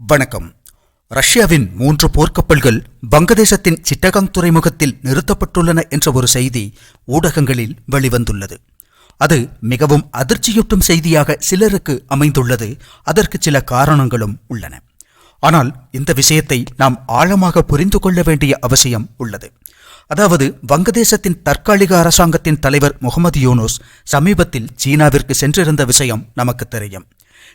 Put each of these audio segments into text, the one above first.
வணக்கம். ரஷ்யாவின் மூன்று போர்க்கப்பல்கள் வங்கதேசத்தின் சிட்டகாங் துறைமுகத்தில் நிறுத்தப்பட்டுள்ளன என்ற ஒரு செய்தி ஊடகங்களில் வெளிவந்துள்ளது. அது மிகவும் அதிர்ச்சியூட்டும் செய்தியாக சிலருக்கு அமைந்துள்ளது. அதற்கு சில காரணங்களும் உள்ளன. ஆனால் இந்த விஷயத்தை நாம் ஆழமாக புரிந்து கொள்ள வேண்டிய அவசியம் உள்ளது. அதாவது வங்கதேசத்தின் தற்காலிக அரசாங்கத்தின் தலைவர் முகமது யூனூஸ் சமீபத்தில் சீனாவிற்கு சென்றிருந்த விஷயம் நமக்கு தெரியும்.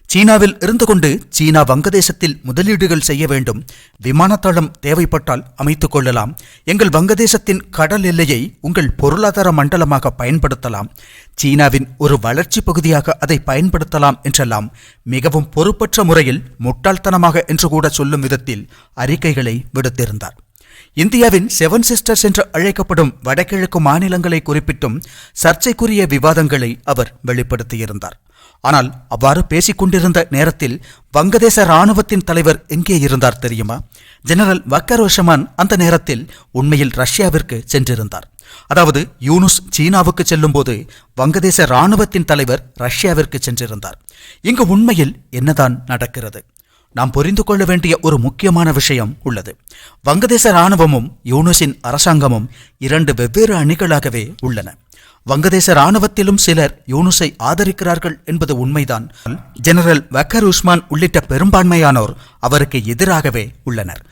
சீனாவில் இருந்து கொண்டு சீனா வங்கதேசத்தில் முதலீடுகள் செய்ய வேண்டும். விமானத்தளம் தேவைப்பட்டால் அமைத்துக் கொள்ளலாம். எங்கள் வங்கதேசத்தின் கடல் எல்லையை உங்கள் பொருளாதார மண்டலமாக பயன்படுத்தலாம். சீனாவின் ஒரு வளர்ச்சி பகுதியாக அதை பயன்படுத்தலாம் என்றெல்லாம் மிகவும் பொறுப்பற்ற முறையில் முட்டாள்தனமாக என்று கூட சொல்லும் விதத்தில் அறிக்கைகளை விடுத்திருந்தார். இந்தியாவின் செவன் சிஸ்டர்ஸ் என்று அழைக்கப்படும் வடகிழக்கு மாநிலங்களை குறிப்பிட்டும் சர்ச்சைக்குரிய விவாதங்களை அவர் வெளிப்படுத்தியிருந்தார். ஆனால் அவ்வாறு பேசிக் கொண்டிருந்த நேரத்தில் வங்கதேச இராணுவத்தின் தலைவர் எங்கே இருந்தார் தெரியுமா? ஜெனரல் வக்கர் ஒஷமான் அந்த நேரத்தில் உண்மையில் ரஷ்யாவிற்கு சென்றிருந்தார். அதாவது யூனுஸ் சீனாவுக்கு செல்லும்போது வங்கதேச இராணுவத்தின் தலைவர் ரஷ்யாவிற்கு சென்றிருந்தார். இங்கு உண்மையில் என்னதான் நடக்கிறது? நாம் புரிந்து கொள்ள வேண்டிய ஒரு முக்கியமான விஷயம் உள்ளது. வங்கதேச இராணுவமும் யூனுஸின் அரசாங்கமும் இரண்டு வெவ்வேறு அணிகளாகவே உள்ளன. வங்கதேச இராணுவத்திலும் சிலர் யூனுஸை ஆதரிக்கிறார்கள் என்பது உண்மைதான். ஜெனரல் வக்கர் உஸ்மான் உள்ளிட்ட பெரும்பான்மையானோர் அவருக்கு எதிராகவே உள்ளனர்.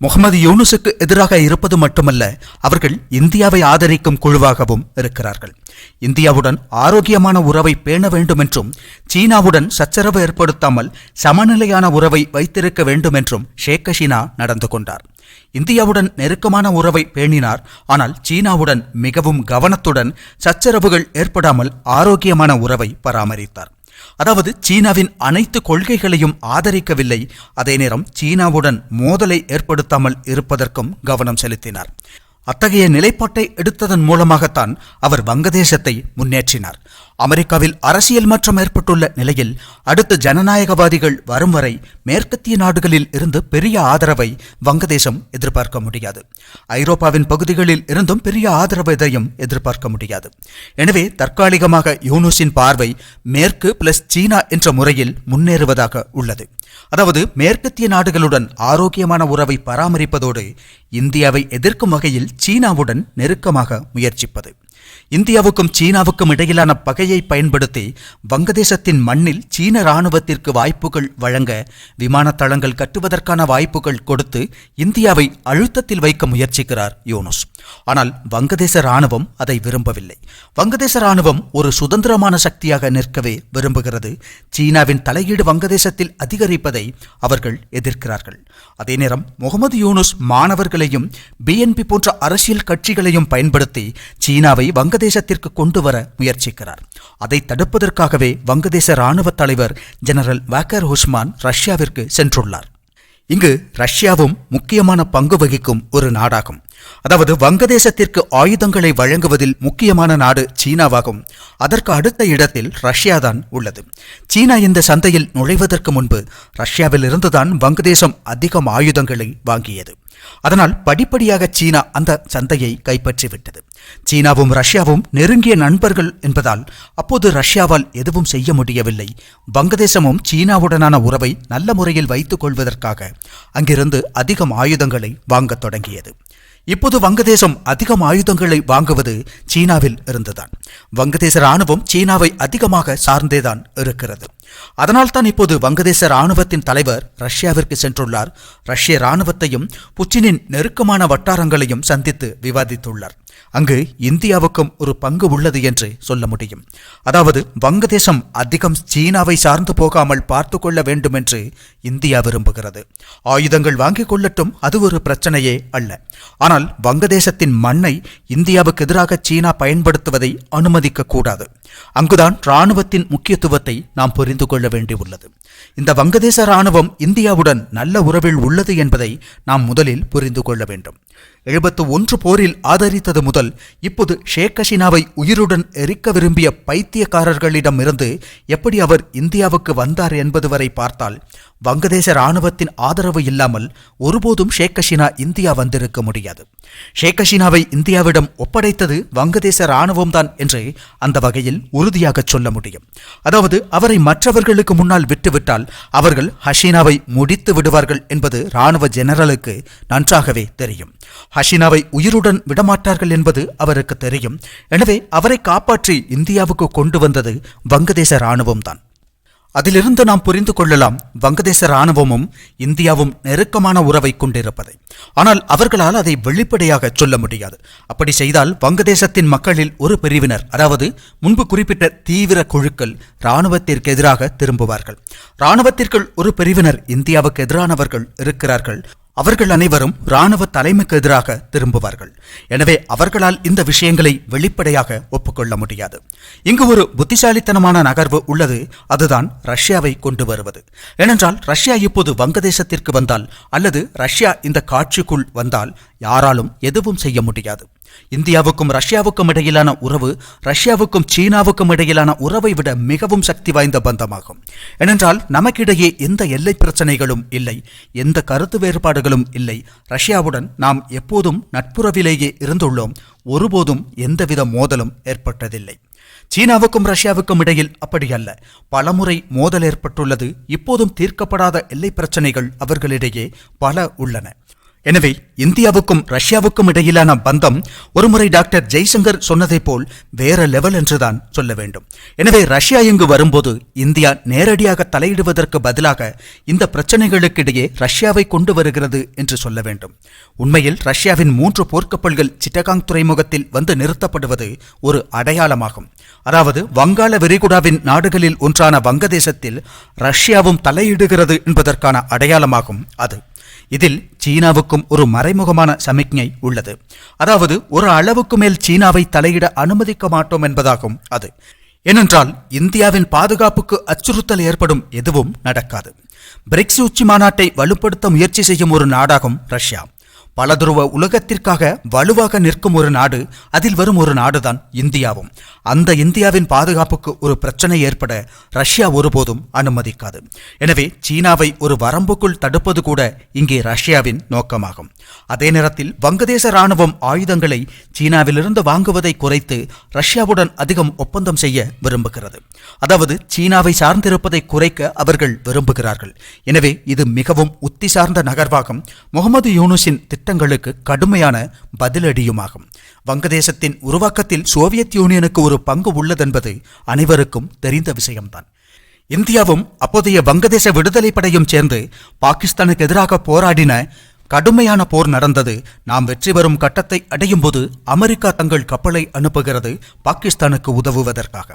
முகமது யூனுசுக்கு எதிராக இருப்பது மட்டுமல்ல அவர்கள் இந்தியாவை ஆதரிக்கும் குழுவாகவும் இருக்கிறார்கள். இந்தியாவுடன் ஆரோக்கியமான உறவை பேண வேண்டும் என்றும் சீனாவுடன் சச்சரவு ஏற்படுத்தாமல் சமநிலையான உறவை வைத்திருக்க வேண்டும் என்றும் ஷேக் ஹசீனா நடந்து கொண்டார். இந்தியாவுடன் நெருக்கமான உறவை பேணினார் ஆனால் சீனாவுடன் மிகவும் கவனத்துடன் சச்சரவுகள் ஏற்படாமல் ஆரோக்கியமான உறவை பராமரித்தார். அதாவது சீனாவின் அனைத்து கொள்கைகளையும் ஆதரிக்கவில்லை. அதே நேரம் சீனாவுடன் மோதலை ஏற்படுத்தாமல் இருப்பதற்கும் கவனம் செலுத்தினார். அத்தகைய நிலைப்பாட்டை எடுத்ததன் மூலமாகத்தான் அவர் வங்கதேசத்தை முன்னேற்றினார். அமெரிக்காவில் அரசியல் மாற்றம் ஏற்பட்டுள்ள நிலையில் அடுத்து ஜனநாயகவாதிகள் வரும் வரை மேற்கத்திய நாடுகளில் இருந்து பெரிய ஆதரவை வங்கதேசம் எதிர்பார்க்க முடியாது. ஐரோப்பாவின் பகுதிகளில் இருந்தும் பெரிய ஆதரவு எதையும் எதிர்பார்க்க முடியாது. எனவே தற்காலிகமாக யூனுஸின் பார்வை மேற்கு பிளஸ் சீனா என்ற முறையில் முன்னேறுவதாக உள்ளது. அதாவது மேற்கத்திய நாடுகளுடன் ஆரோக்கியமான உறவை பராமரிப்பதோடு இந்தியாவை எதிர்க்கும் வகையில் சீனாவுடன் நெருக்கமாக முயற்சிப்பது. இந்தியாவுக்கும் சீனாவுக்கும் இடையிலான பகையை பயன்படுத்தி வங்கதேசத்தின் மண்ணில் சீன இராணுவத்திற்கு வாய்ப்புகள் வழங்க விமான தளங்கள் கட்டுவதற்கான வாய்ப்புகள் கொடுத்து இந்தியாவை அழுத்தத்தில் வைக்க முயற்சிக்கிறார் யூனுஸ். ஆனால் வங்கதேச இராணுவம் அதை விரும்பவில்லை. வங்கதேச ராணுவம் ஒரு சுதந்திரமான சக்தியாக நிற்கவே விரும்புகிறது. சீனாவின் தலையீடு வங்கதேசத்தில் அதிகரிப்பதை அவர்கள் எதிர்க்கிறார்கள். அதே நேரம் முகமது யூனுஸ் மாணவர்களையும் பிஎன்பி போன்ற அரசியல் கட்சிகளையும் பயன்படுத்தி சீனாவை வங்கதேசத்திற்கு கொண்டு வர முயற்சிக்கிறார். அதை தடுப்பதற்காகவே வங்கதேச இராணுவ தலைவர் ஜெனரல் வாக்கர் ஹுஸ்மான் ரஷ்யாவிற்கு சென்றுள்ளார். இங்கு ரஷ்யாவும் முக்கியமான பங்கு வகிக்கும் ஒரு நாடாகும். அதாவது வங்கதேசத்திற்கு ஆயுதங்களை வழங்குவதில் முக்கியமான நாடு சீனாவாகும். அதற்கு அடுத்த இடத்தில் ரஷ்யாதான் உள்ளது. சீனா இந்த சந்தையில் நுழைவதற்கு முன்பு ரஷ்யாவில் இருந்துதான் வங்கதேசம் அதிகம் ஆயுதங்களை வாங்கியது. அதனால் படிப்படியாக சீனா அந்த சந்தையை கைப்பற்றிவிட்டது. சீனாவும் ரஷ்யாவும் நெருங்கிய நண்பர்கள் என்பதால் அப்போது ரஷ்யாவால் எதுவும் செய்ய முடியவில்லை. வங்கதேசமும் சீனாவுடனான உறவை நல்ல முறையில் வைத்துக் கொள்வதற்காக அங்கிருந்து அதிகம் ஆயுதங்களை வாங்கத் தொடங்கியது. இப்போது வங்கதேசம் அதிகம் ஆயுதங்களை வாங்குவது சீனாவில் இருந்துதான். வங்கதேச ராணுவம் சீனாவை அதிகமாக சார்ந்தேதான் இருக்கிறது. அதனால்தான் இப்போது வங்கதேச ராணுவத்தின் தலைவர் ரஷ்யாவிற்கு சென்றுள்ளார். ரஷ்ய ராணுவத்தையும் புச்சினின் நெருக்கமான வட்டாரங்களையும் சந்தித்து விவாதித்துள்ளார். அங்கு இந்தியாவுக்கும் ஒரு பங்கு உள்ளது என்று சொல்ல முடியும். அதாவது வங்கதேசம் அதிகம் சீனாவை சார்ந்து போகாமல் பார்த்து கொள்ள வேண்டும் என்று இந்தியா விரும்புகிறது. ஆயுதங்கள் வாங்கிக் கொள்ளட்டும் அது ஒரு பிரச்சனையே அல்ல. ஆனால் வங்கதேசத்தின் மண்ணை இந்தியாவுக்கு எதிராக சீனா பயன்படுத்துவதை அனுமதிக்க கூடாது அங்குதான் இராணுவத்தின் முக்கியத்துவத்தை நாம் புரிந்து கொள்ள வேண்டியுள்ளது. இந்த வங்கதேச இராணுவம் இந்தியாவுடன் நல்ல உறவில் உள்ளது என்பதை நாம் முதலில் புரிந்து கொள்ள வேண்டும். எழுபத்து ஒன்று போரில் ஆதரித்தது முதல் இப்போது ஷேக் ஹசீனாவை உயிருடன் எரிக்க விரும்பிய பைத்தியக்காரர்களிடமிருந்து எப்படி அவர் இந்தியாவுக்கு வந்தார் என்பது வரை பார்த்தால் வங்கதேச ராணுவத்தின் ஆதரவு இல்லாமல் ஒருபோதும் ஷேக் ஹசீனா இந்தியா வந்திருக்க முடியாது. ஷேக் ஹசீனாவை இந்தியாவிடம் ஒப்படைத்தது வங்கதேச இராணுவம்தான் என்று அந்த வகையில் உறுதியாக சொல்ல முடியும். அதாவது அவரை மற்றவர்களுக்கு முன்னால் விட்டுவிட்டால் அவர்கள் ஹசீனாவை முடித்து விடுவார்கள் என்பது ராணுவ ஜெனரலுக்கு நன்றாகவே தெரியும். ஹசீனாவை உயிருடன் விடமாட்டார்கள் என்பது அவருக்கு தெரியும். எனவே அவரை காப்பாற்றி இந்தியாவுக்கு கொண்டு வந்தது வங்கதேச இராணுவம்தான் அதிலிருந்து நாம் புரிந்து கொள்ளலாம் வங்கதேச இராணுவமும் இந்தியாவும் நெருக்கமான உறவை கொண்டிருப்பதை. ஆனால் அவர்களால் அதை வெளிப்படையாக சொல்ல முடியாது. அப்படி செய்தால் வங்கதேசத்தின் மக்களில் ஒரு பிரிவினர் அதாவது முன்பு குறிப்பிட்ட தீவிர குழுக்கள் இராணுவத்திற்கு எதிராக திரும்புவார்கள். இராணுவத்திற்குள் ஒரு பிரிவினர் இந்தியாவுக்கு எதிரானவர்கள் இருக்கிறார்கள். அவர்கள் அனைவரும் ராணுவ தலைமைக்கு எதிராக திரும்புவார்கள். எனவே அவர்களால் இந்த விஷயங்களை வெளிப்படையாக ஒப்புக்கொள்ள முடியாது. இங்கு ஒரு புத்திசாலித்தனமான நகர்வு உள்ளது. அதுதான் ரஷ்யாவை கொண்டு வருவது. ஏனென்றால் ரஷ்யா இப்போது வங்கதேசத்திற்கு வந்தால் அல்லது ரஷ்யா இந்த காட்சிக்குள் வந்தால் யாராலும் எதுவும் செய்ய முடியாது. இந்தியாவுக்கும் ரஷ்யாவுக்கும் இடையிலான உறவு ரஷ்யாவுக்கும் சீனாவுக்கும் இடையிலான உறவை விட மிகவும் சக்தி வாய்ந்த பந்தமாகும். ஏனென்றால் நமக்கிடையே எந்த எல்லை பிரச்சனைகளும் இல்லை எந்த கருத்து வேறுபாடுகளும் இல்லை. ரஷ்யாவுடன் நாம் எப்போதும் நட்புறவிலேயே இருந்துள்ளோம். ஒருபோதும் எந்தவித மோதலும் ஏற்பட்டதில்லை. சீனாவுக்கும் ரஷ்யாவுக்கும் இடையில் அப்படி அல்ல. பலமுறை மோதல் ஏற்பட்டுள்ளது. இப்போதும் தீர்க்கப்படாத எல்லை பிரச்சனைகள் அவர்களிடையே பல உள்ளன. எனவே இந்தியாவுக்கும் ரஷ்யாவுக்கும் இடையிலான பந்தம் ஒருமுறை டாக்டர் ஜெய்சங்கர் சொன்னதை போல் வேற லெவல் என்றுதான் சொல்ல வேண்டும். எனவே ரஷ்யா இங்கு வரும்போது இந்தியா நேரடியாக தலையிடுவதற்கு பதிலாக இந்த பிரச்சனைகளுக்கிடையே ரஷ்யாவை கொண்டு வருகிறது என்று சொல்ல வேண்டும். உண்மையில் ரஷ்யாவின் மூன்று போர்க்கப்பல்கள் சிட்டகாங் துறைமுகத்தில் வந்து நிறுத்தப்படுவது ஒரு அடையாளமாகும். அதாவது வங்காள விரிகுடாவின் நாடுகளில் ஒன்றான வங்கதேசத்தில் ரஷ்யாவும் தலையிடுகிறது என்பதற்கான அடையாளமாகும் அது. இதில் சீனாவுக்கும் ஒரு மறைமுகமான சமிக்ஞை உள்ளது. அதாவது ஒரு அளவுக்கு மேல் சீனாவை தலையிட அனுமதிக்க மாட்டோம் என்பதாகும் அது. ஏனென்றால் இந்தியாவின் பாதுகாப்புக்கு அச்சுறுத்தல் ஏற்படும் எதுவும் நடக்காது. பிரிக்ஸ் உச்சி மாநாட்டை வலுப்படுத்த முயற்சி செய்யும் ஒரு நாடாகும் ரஷ்யா. பலதுருவ உலகத்திற்காக வலுவாக நிற்கும் ஒரு நாடு அதில் வரும் ஒரு நாடுதான் இந்தியாவும். அந்த இந்தியாவின் பாதுகாப்புக்கு ஒரு பிரச்சனை ஏற்பட ரஷ்யா ஒருபோதும் அனுமதிக்காது. எனவே சீனாவை ஒரு வரம்புக்குள் தடுப்பது கூட இங்கே ரஷ்யாவின் நோக்கமாகும். அதே நேரத்தில் வங்கதேச ராணுவம் ஆயுதங்களை சீனாவிலிருந்து வாங்குவதை குறைத்து ரஷ்யாவுடன் அதிகம் ஒப்பந்தம் செய்ய விரும்புகிறது. அதாவது சீனாவை சார்ந்திருப்பதை குறைக்க அவர்கள் விரும்புகிறார்கள். எனவே இது மிகவும் உத்தி சார்ந்த நகர்வாகும். முகமது யூனுஸின் திட்டங்களுக்கு கடுமையான பதிலடியுமாகும். வங்கதேசத்தின் உருவாக்கத்தில் சோவியத் யூனியனுக்கு ஒரு பங்கு உள்ளதென்பது அனைவருக்கும் தெரிந்த விஷயம்தான். இந்தியாவும் அப்போதைய வங்கதேச விடுதலை படையும் சேர்ந்து பாகிஸ்தானுக்கு எதிராக போராடின கடுமையான போர் நடந்தது. நாம் வெற்றி பெறும் கட்டத்தை அடையும் போது அமெரிக்கா தங்கள் கப்பலை அனுப்புகிறது பாகிஸ்தானுக்கு உதவுவதற்காக.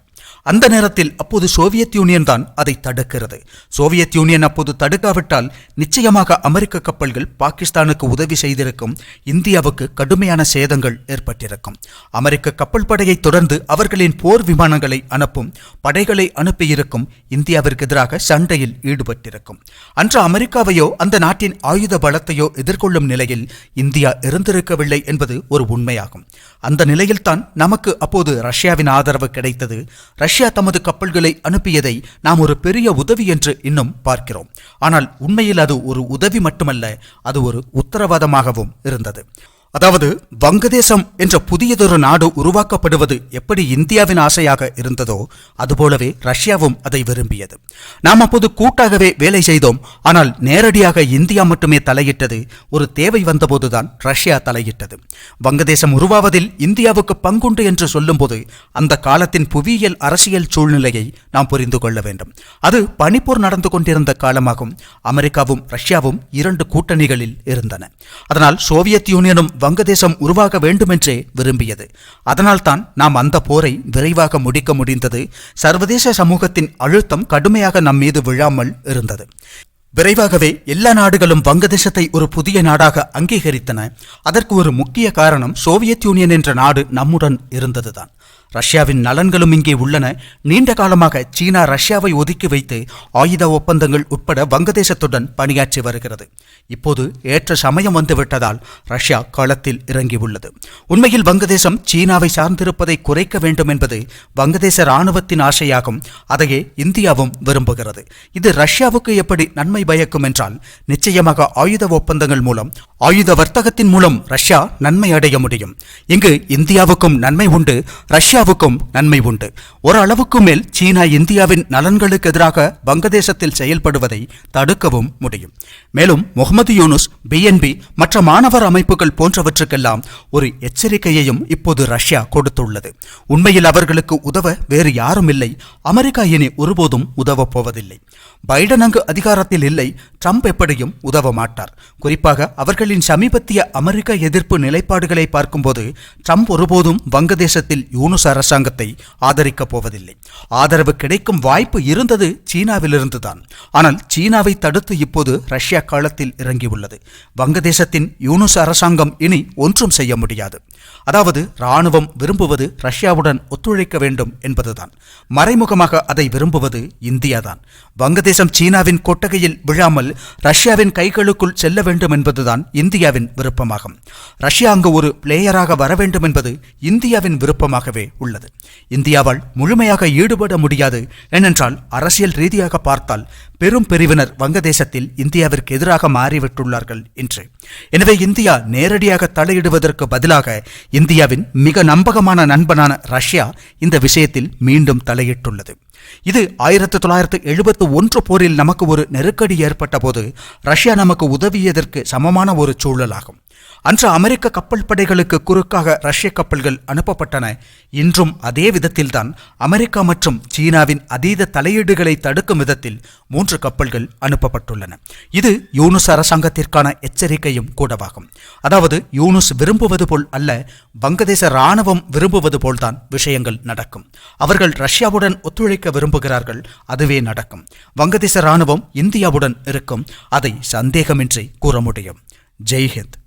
அந்த நேரத்தில் அப்போது சோவியத் யூனியன் தான் அதை தடுக்கிறது. சோவியத் யூனியன் அப்போது தடுக்காவிட்டால் நிச்சயமாக அமெரிக்க கப்பல்கள் பாகிஸ்தானுக்கு உதவி செய்திருக்கும். இந்தியாவுக்கு கடுமையான சேதங்கள் ஏற்பட்டிருக்கும். அமெரிக்க கப்பல் படையை தொடர்ந்து அவர்களின் போர் விமானங்களை அனுப்பும் படைகளை அனுப்பியிருக்கும் இந்தியாவிற்கு எதிராக சண்டையில் ஈடுபட்டிருக்கும். அன்று அமெரிக்காவையோ அந்த நாட்டின் ஆயுத பலத்தையோ எதிர்கொள்ளும் நிலையில் இந்தியா இருந்திருக்கவில்லை என்பது ஒரு உண்மையாகும். அந்த நிலையில்தான் நமக்கு அப்போது ரஷ்யாவின் ஆதரவு கிடைத்தது. ரஷ்யா தமது கப்பல்களை அனுப்பியதை நாம் ஒரு பெரிய உதவி என்று இன்னும் பார்க்கிறோம். ஆனால் உண்மையில் அது ஒரு உதவி மட்டுமல்ல அது ஒரு உத்தரவாதமாகவும் இருந்தது. அதாவது வங்கதேசம் என்ற புதியதொரு நாடு உருவாக்கப்படுவது எப்படி இந்தியாவின் ஆசையாக இருந்ததோ அதுபோலவே ரஷ்யாவும் அதை விரும்பியது. நாம் அப்போது கூட்டாகவே வேலை செய்தோம். ஆனால் நேரடியாக இந்தியா மட்டுமே தலையிட்டது. ஒரு தேவை வந்தபோதுதான் ரஷ்யா தலையிட்டது. வங்கதேசம் உருவாவதில் இந்தியாவுக்கு பங்குண்டு என்று சொல்லும்போது அந்த காலத்தின் புவியியல் அரசியல் சூழ்நிலையை நாம் புரிந்து கொள்ள வேண்டும். அது பனிப்போர் நடந்து கொண்டிருந்த காலமாகும். அமெரிக்காவும் ரஷ்யாவும் இரண்டு கூட்டணிகளில் இருந்தன. அதனால் சோவியத் யூனியனும் வங்கதேசம் உருவாக வேண்டுமென்றே விரும்பியது. அதனால்தான் நாம் அந்த போரை விரைவாக முடிக்க முடிந்தது. சர்வதேச சமூகத்தின் அழுத்தம் கடுமையாக நம் மீது விழாமல் இருந்தது. விரைவாகவே எல்லா நாடுகளும் வங்கதேசத்தை ஒரு புதிய நாடாக அங்கீகரித்தன. அதற்கு ஒரு முக்கிய காரணம் சோவியத் யூனியன் என்ற நாடு நம்முடன் இருந்ததுதான். ரஷ்யாவின் நலன்களும் இங்கே உள்ளன. நீண்ட காலமாக சீனா ரஷ்யாவை ஒதுக்கி வைத்து ஆயுத ஒப்பந்தங்கள் உட்பட வங்கதேசத்துடன் பணியாற்றி வருகிறது. இப்போது ஏற்ற சமயம் வந்துவிட்டதால் ரஷ்யா களத்தில் இறங்கியுள்ளது. உண்மையில் வங்கதேசம் சீனாவை சார்ந்திருப்பதை குறைக்க வேண்டும் என்பது வங்கதேச இராணுவத்தின் ஆசையாகும். அதையே இந்தியாவும் விரும்புகிறது. இது ரஷ்யாவுக்கு எப்படி நன்மை பயக்கும் என்றால் நிச்சயமாக ஆயுத ஒப்பந்தங்கள் மூலம் ஆயுத வர்த்தகத்தின் மூலம் ரஷ்யா நன்மை அடைய முடியும். இங்கு இந்தியாவுக்கும் நன்மை உண்டு. ரஷ்யா இந்தியாவுக்கும் நன்மை உண்டு. ஒரு அளவுக்கு மேல் சீனா இந்தியாவின் நலன்களுக்கு எதிராக வங்கதேசத்தில் செயல்படுவதை தடுக்கவும் முடியும். மேலும் முகமது யூனுஸ் பிஎன்பி மற்ற மாணவர் அமைப்புகள் போன்றவற்றுக்கெல்லாம் ஒரு எச்சரிக்கையையும் இப்போது ரஷ்யா கொடுத்துள்ளது. உண்மையில் அவர்களுக்கு உதவ வேறு யாரும் இல்லை. அமெரிக்கா இனி ஒருபோதும் உதவப் போவதில்லை. பைடன் அங்கு அதிகாரத்தில் இல்லை. ட்ரம்ப் எப்படியும் உதவ மாட்டார். குறிப்பாக அவர்களின் சமீபத்திய அமெரிக்க எதிர்ப்பு நிலைப்பாடுகளை பார்க்கும்போது ட்ரம்ப் ஒருபோதும் வங்கதேசத்தில் யூனுஸ் அரசாங்கத்தை ஆதரிக்கப் போவதில்லை. ஆதரவு கிடைக்கும் வாய்ப்பு இருந்தது சீனாவிலிருந்துதான். ஆனால் சீனாவை தடுத்து இப்போது ரஷ்யா காலத்தில் இறங்கியுள்ளது. வங்கதேசத்தின் யூனுஸ் அரசாங்கம் இனி ஒன்றும் செய்ய முடியாது. அதாவது ராணுவம் விரும்புவது ரஷ்யாவுடன் ஒத்துழைக்க வேண்டும் என்பதுதான். மறைமுகமாக அதை விரும்புவது இந்தியாதான். வங்கதேசம் சீனாவின் கொட்டகையில் விழாமல் ரஷ்யாவின் கைகளுக்குள் செல்ல வேண்டும் என்பதுதான் இந்தியாவின் விருப்பமாகும். ரஷ்யா அங்கு ஒரு பிளேயராக வர வேண்டும் என்பது இந்தியாவின் விருப்பமாகவே உள்ளது. இந்தியாவால் முழுமையாக ஈடுபட முடியாது ஏனென்றால் அரசியல் ரீதியாக பார்த்தால் பெரும் பிரிவினர் வங்கதேசத்தில் இந்தியாவிற்கு எதிராக மாறிவிட்டுள்ளார்கள் என்று எனவே இந்தியா நேரடியாக தலையிடுவதற்கு பதிலாக இந்தியாவின் மிக நம்பகமான நண்பனான ரஷ்யா இந்த விஷயத்தில் மீண்டும் தலையிட்டுள்ளது. இது ஆயிரத்தி தொள்ளாயிரத்து எழுபத்து ஒன்று போரில் நமக்கு ஒரு நெருக்கடி ஏற்பட்ட போது ரஷ்யா நமக்கு உதவியதற்கு சமமான ஒரு சூழலாகும். அன்று அமெரிக்க கப்பல் படைகளுக்கு குறுக்காக ரஷ்ய கப்பல்கள் அனுப்பப்பட்டன. இன்றும் அதே விதத்தில்தான் அமெரிக்கா மற்றும் சீனாவின் அதீத தலையீடுகளை தடுக்கும் விதத்தில் மூன்று கப்பல்கள் அனுப்பப்பட்டுள்ளன. இது யூனுஸ் அரசாங்கத்திற்கான எச்சரிக்கையும் கூடவாகும். அதாவது யூனுஸ் விரும்புவது போல் அல்ல வங்கதேச இராணுவம் விரும்புவது போல்தான் விஷயங்கள் நடக்கும். அவர்கள் ரஷ்யாவுடன் ஒத்துழைக்க விரும்புகிறார்கள் அதுவே நடக்கும். வங்கதேச இராணுவம் இந்தியாவுடன் இருக்கும் அதை சந்தேகமின்றி கூற முடியும். ஜெய்ஹிந்த்.